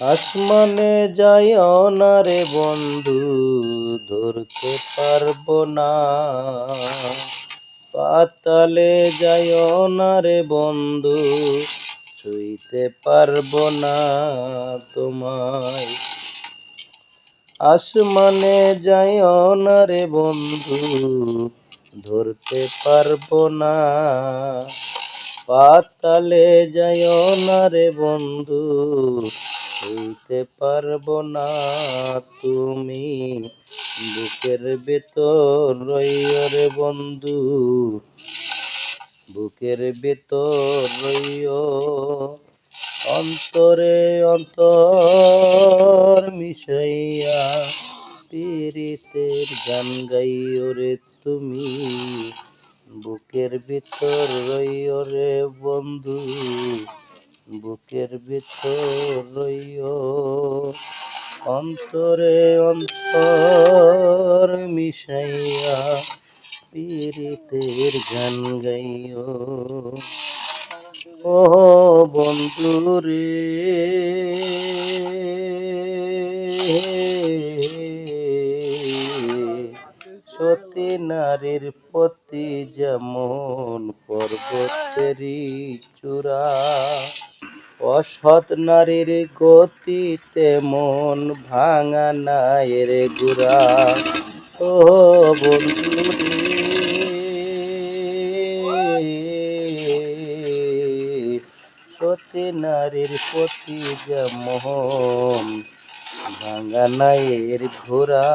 আসমানে যায় না রে বন্ধু, ধরতে পারব না। পাতালে যায় না রে বন্ধু, ছুঁইতে পারব না তোমায়। আসমানে যায় না রে বন্ধু, ধরতে পারব না। পাতালে যায় না রে বন্ধু হইতে পারব না তুমি। বুকের ভেতর রইও রে বন্ধু। বুকের ভেতর রইও অন্তরে অন্তর মিশাইয়া পীড়িতের গান গাইও রে তুমি। বুকের ভিতর রইও রে বন্ধু। বুকের ভিতর অন্তরে অন্তর মিশাইয়া পীড়িতের গান গাইও। ও বন্ধু রে, সতী নারীর প্রতি যেমন পর্বতেরই চূড়া অসৎ নারীর গতিতে মন ভাঙা নায়ের গুড়া। ও বন্ধু সতী নারীর প্রতি যেমন ভাঙা নায়ের ঘোড়া।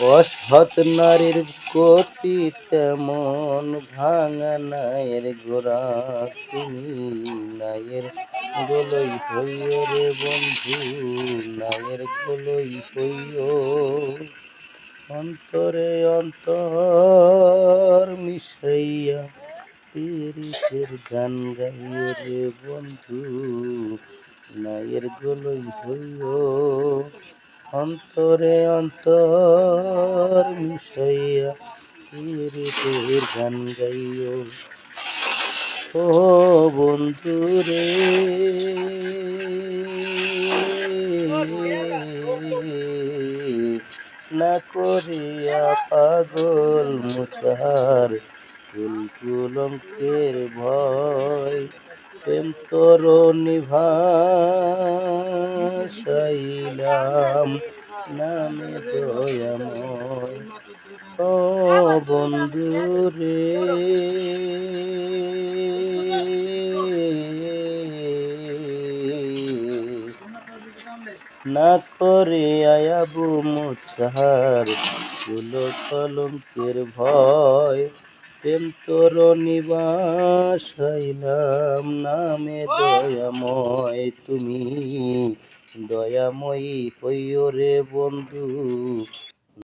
অসৎ নারীর গতি তেমন ভাঙা নায়ের গোড়া তুমি নায়ের গোলই হইও রে বন্ধু, নায়ের গোলই হইও। অন্তরে অন্তর মিশাইয়া পীড়িতের গান গাইও রে বন্ধু, নায়ের গোলই হইও। অন্তরে অন্তর মিশাইয়া পীড়িতের গান গাইও। ও বন্ধু রে। না করিয়া পাগল মুছার কুল কুলঙ্কের ভয়। প্রেম তোর নিভাসাইলাম নামে দয়াময় ও বন্ধু রে। না করে আয়াবু মুছার কুলো কলঙ্কের ভয়। প্রেম তোর নিবাস হইলাম নামে দয়াময় তুমি। দয়াময়ী হইও রে বন্ধু